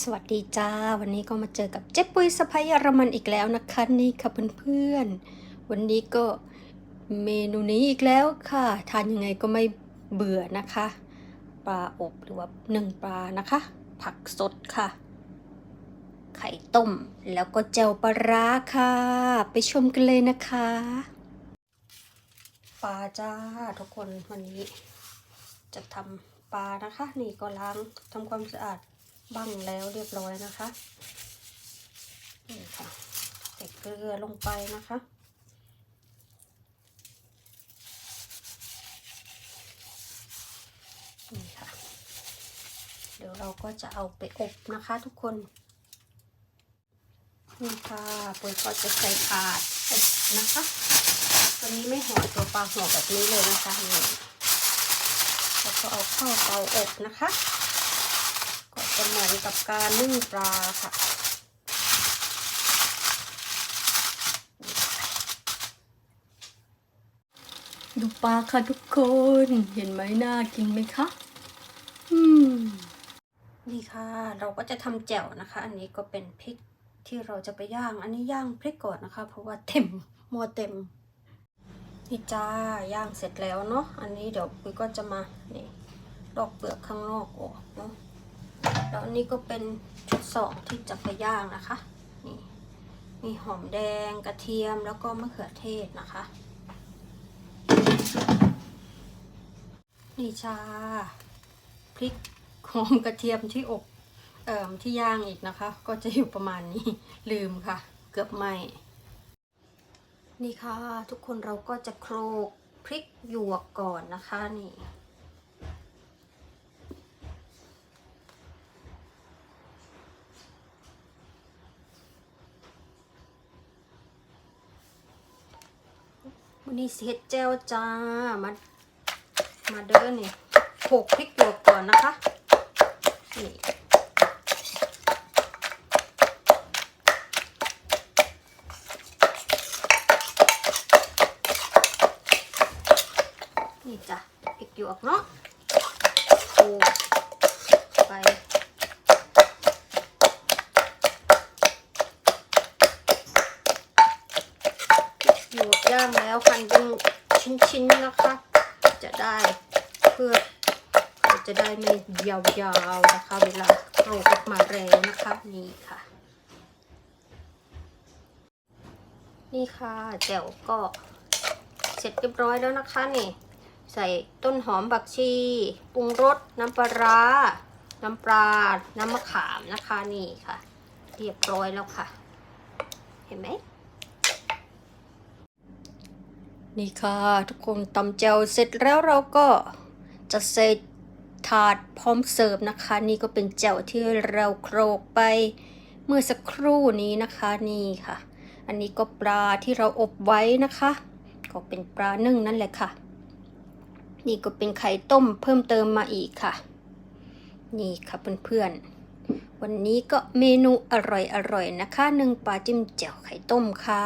สวัสดีจ้า วันนี้ก็มาเจอกับเจ๊ปุ้ยสะพายเยอรมันอีกแล้วนะคะนี่ค่ะเพื่อนๆ วันนี้ก็เมนูนี้อีกแล้วค่ะ ทานยังไงก็ไม่เบื่อนะคะ ปลาอบหรือว่าหนึ่งปลานะคะ ผักสดค่ะ ไข่ต้มแล้วก็เจลปลาร้าค่ะ ไปชมกันเลยนะคะ ปลาจ้าทุกคนวันนี้ จะทำปลานะคะ นี่ก็ล้างทำความสะอาดบ้างแล้วเรียบร้อยนะคะนี่ค่ะใส่เกลือลงไปนะคะนี่ค่ะ เดี๋ยวเราก็จะเอาไปอบนะคะทุกคนนี่ค่ะปุ๋ยก็จะใส่ถาดอบนะคะ ตัวนี้ไม่ห่อตัวปลาห่อแบบนี้เลยนะคะนี่ ก็เอาเข้าเตาอบนะคะ ก็จะเหมือนกับการนึ่งปลาค่ะดูปลาค่ะทุกคนเห็นไหมน่ากินไหมคะอืมนี่ค่ะ เราก็จะทำแจ่วนะคะ อันนี้ก็เป็นพริกที่เราจะไปย่าง อันนี้ย่างพริกก่อนนะคะ เพราะว่าเต็มหมัวเต็ม นี่จ้าย่างเสร็จแล้วเนาะอันนี้เดี๋ยวปุ้ยก็จะมานี่ลอกเปลือกข้างนอกออกเนาะแล้วอันนี้ก็เป็นชุดสองที่จะไปย่างนะคะนี่มีหอมแดงกระเทียมแล้วก็มะเขือเทศนะคะ นี่จ้าพริกหอมกระเทียมที่อบเอ่อที่ย่างอีกนะคะ ก็จะอยู่ประมาณนี้ลืมค่ะ เกือบไหม นี่ค่ะ ทุกคนเราก็จะโคลกพริกหยวกก่อนนะคะนี่วันนี้เสเฮ็ดเจลจ้า มา มาเด้อนี่โขกพริกหยวกก่อนนะคะ นี่ นี่จ้ะพริกหยวกเนาะโขลกไปหยวกย่างแล้วหั่นเป็นชิ้นๆนะคะ จะได้เพื่อจะได้ไม่ยาวๆนะคะ เวลาโขลกออกมาแล้วนะคะนี่ค่ะ นี่ค่ะแจ่วก็เสร็จเรียบร้อยแล้วนะคะนี่ ใส่ต้นหอมบักชีปรุงรสน้ำปลาร้าน้ำปลา น้ำมะขามนะคะนี่ค่ะ เรียบร้อยแล้วค่ะ เห็นไหมนี่ค่ะทุกคนตำแจวเสร็จแล้วเราก็จะใส่ถาดพร้อมเสิร์ฟนะคะ นี่ก็เป็นแจวที่เราโครกไปเมื่อสักครู่นี้นะคะนี่ค่ะ อันนี้ก็ปลาที่เราอบไว้นะคะ ก็เป็นปลานึ่งนั่นแหละค่ะ นี่ก็เป็นไข่ต้มเพิ่มเติมมาอีกค่ะ นี่ค่ะเพื่อนๆ วันนี้ก็เมนูอร่อยๆนะคะหนึ่งปลาจิ้มแจ่วไข่ต้มค่ะ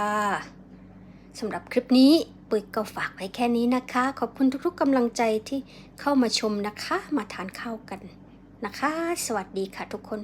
สำหรับคลิปนี้ปุ้ยก็ฝากไว้แค่นี้นะคะ ขอบคุณทุกๆกำลังใจที่เข้ามาชมนะคะ มาทานข้าวกันนะคะ สวัสดีค่ะทุกคน